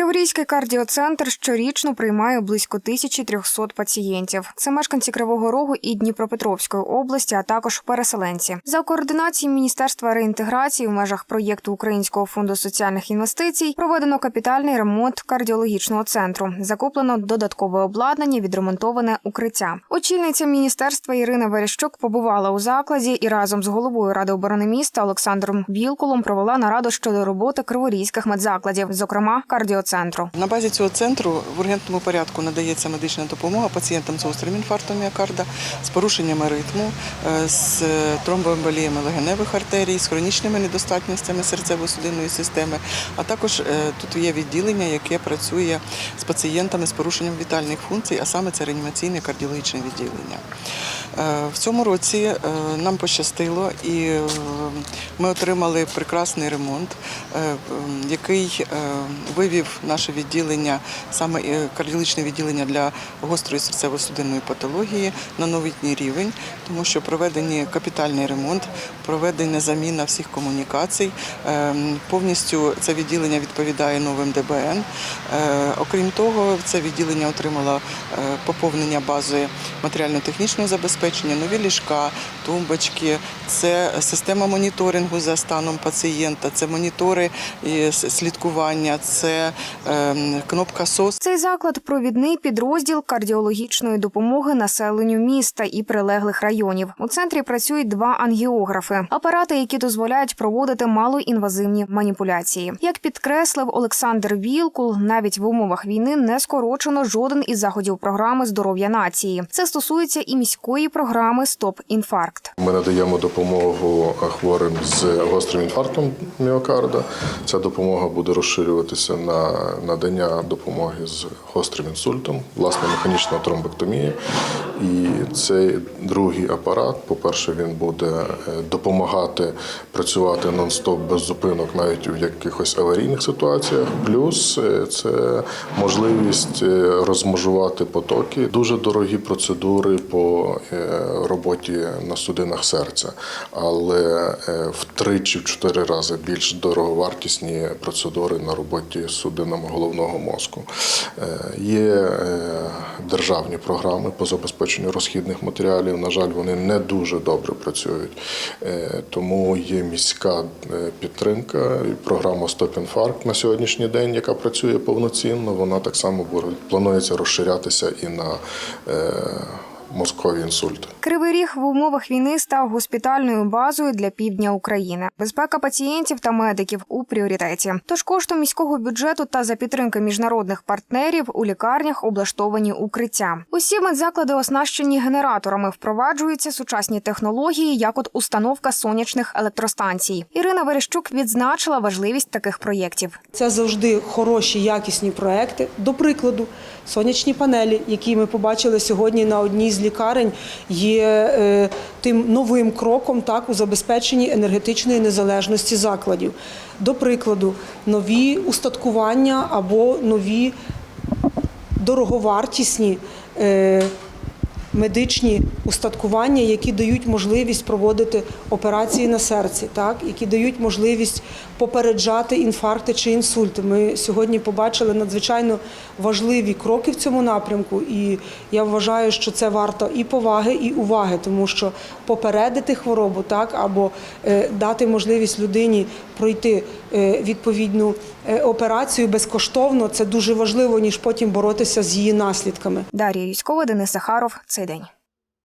Криворізький кардіоцентр щорічно приймає близько 1300 пацієнтів. Це мешканці Кривого Рогу і Дніпропетровської області, а також переселенці. За координацією Міністерства реінтеграції в межах проєкту Українського фонду соціальних інвестицій проведено капітальний ремонт кардіологічного центру. Закуплено додаткове обладнання, відремонтоване укриття. Очільниця міністерства Ірина Верещук побувала у закладі і разом з головою ради оборони міста Олександром Вілкулом провела нараду щодо роботи криворізьких медзакладів, зокрема кардіоцентру. На базі цього центру в ургентному порядку надається медична допомога пацієнтам з гострим інфарктом міокарда, з порушеннями ритму, е, з тромбоемболіями легеневих артерій, з хронічними недостатностями серцево-судинної системи. А також е, тут є відділення, яке працює з пацієнтами з порушенням вітальних функцій, а саме це реанімаційне кардіологічне відділення. Е, В цьому році е, нам пощастило і е, ми отримали прекрасний ремонт, е, який е, вивів наше відділення, саме е, кардіологічне відділення для гострої серцево-судинної патології на новітній рівень, тому що проведені капітальний ремонт, проведена заміна всіх комунікацій. Е, Повністю це відділення відповідає новим ДБН. Е, Окрім того, це відділення отримало е, поповнення бази матеріально-технічного забезпечення, нові ліжка, тумбочки, це система моніторингу за станом пацієнта, це монітори і слідкування, це ем, кнопка СОС. Цей заклад провідний підрозділ кардіологічної допомоги населенню міста і прилеглих районів. У центрі працюють два ангіографи, апарати, які дозволяють проводити малоінвазивні маніпуляції. Як підкреслив Олександр Вілкул, навіть в умовах війни не скорочено жоден із заходів програми здоров'я нації. Це стосується і міської програми Стоп інфаркт. Ми надаємо допомогу хворим з гострим інфарктом міокарда. Ця допомога буде розширюватися на надання допомоги з гострим інсультом, власне, механічна тромбектомія. І цей другий апарат, по-перше, він буде е, допомагати працювати нон-стоп без зупинок, навіть у якихось аварійних ситуаціях. Плюс е, це можливість е, розмежувати потоки. Дуже дорогі процедури по роботі на судинах серця, але в три чи в чотири рази більш дороговартісні процедури на роботі з судинами головного мозку. Е, Є е, державні програми по забезпеченню розхідних матеріалів. На жаль, вони не дуже добре працюють, Е, тому є міська підтримка. Програма Стоп інфаркт на сьогоднішній день, яка працює повноцінно. Вона так само планується розширятися і на мозкові інсульти. Кривий ріг в умовах війни став госпітальною базою для півдня України. Безпека пацієнтів та медиків у пріоритеті. Тож коштом міського бюджету та за підтримки міжнародних партнерів у лікарнях облаштовані укриття. Усі медзаклади оснащені генераторами. Впроваджуються сучасні технології, як от установка сонячних електростанцій. Ірина Верещук відзначила важливість таких проєктів. Це завжди хороші, якісні проекти. До прикладу, сонячні панелі, які ми побачили сьогодні на одній з лікарень, є е, тим новим кроком так у забезпеченні енергетичної незалежності закладів. До прикладу, нові устаткування або нові дороговартісні. Медичні устаткування, які дають можливість проводити операції на серці, так які дають можливість попереджати інфаркти чи інсульти. Ми сьогодні побачили надзвичайно важливі кроки в цьому напрямку, і я вважаю, що це варто і поваги, і уваги, тому що попередити хворобу, так або е, дати можливість людині пройти е, відповідну е, операцію безкоштовно. Це дуже важливо ніж потім боротися з її наслідками. Дар'я Юськова, Денис Захаров. Цей день.